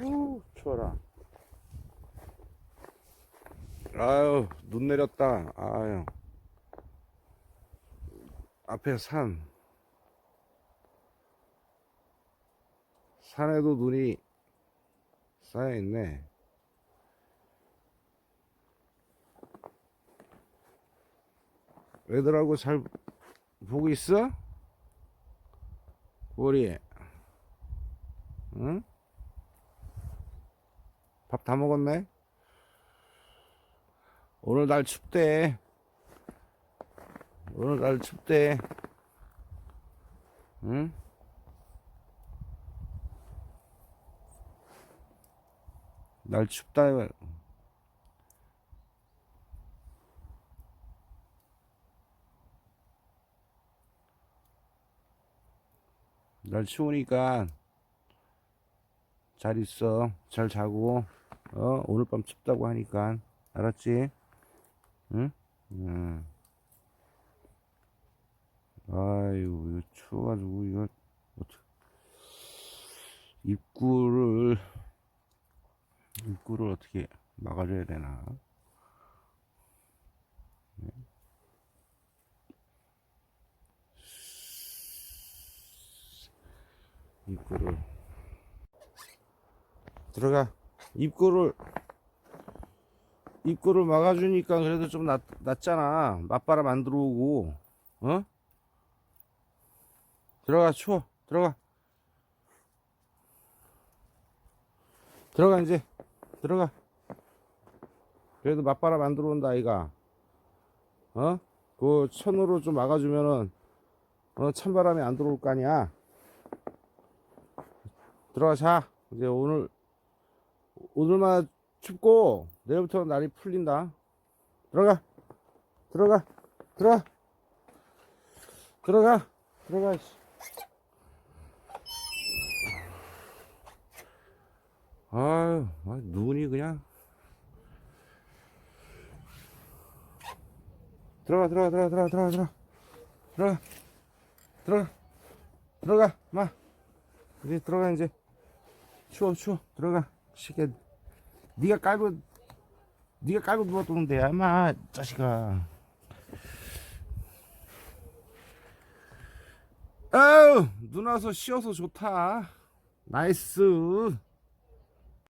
아유 추워라. 아유 눈 내렸다. 아유. 앞에 산. 산에도 눈이 쌓여있네. 애들하고 잘 보고 있어? 머리에. 응? 밥 다 먹었네? 오늘 날 춥대. 오늘 날 춥대. 응? 날 춥다. 날 추우니까 잘 있어. 잘 자고. 어, 오늘 밤 춥다고 하니까. 알았지? 응? 응. 아유, 이거 추워가지고, 이거, 어떡 입구를, 입구를 어떻게 막아줘야 되나? 네. 입구를, 들어가. 입구를, 입구를 막아주니까 그래도 좀 낫, 낫잖아. 맞바람 안 들어오고, 어? 들어가, 추워. 들어가. 들어가, 이제. 들어가. 그래도 맞바람 안 들어온다, 아이가. 어? 그 천으로 좀 막아주면은, 어, 찬바람이 안 들어올 거 아니야. 들어가, 자. 이제 오늘, 오늘만 춥고, 내일부터 날이 풀린다. 들어가. 들어가. 들어가. 들어가. 들어가. 씨. 아유, 아, 눈이 그냥. 들어가, 들어가, 들어가, 들어가, 들어가, 들어가. 들어가. 들어가. 들어가, 마. 이제 들어가, 이제. 추워, 추워. 들어가. 시계. 네가 깔고, 네가 깔고 돼, 아마, 자식아. 아유, 눈 와서 쉬어서 좋다. 나이스.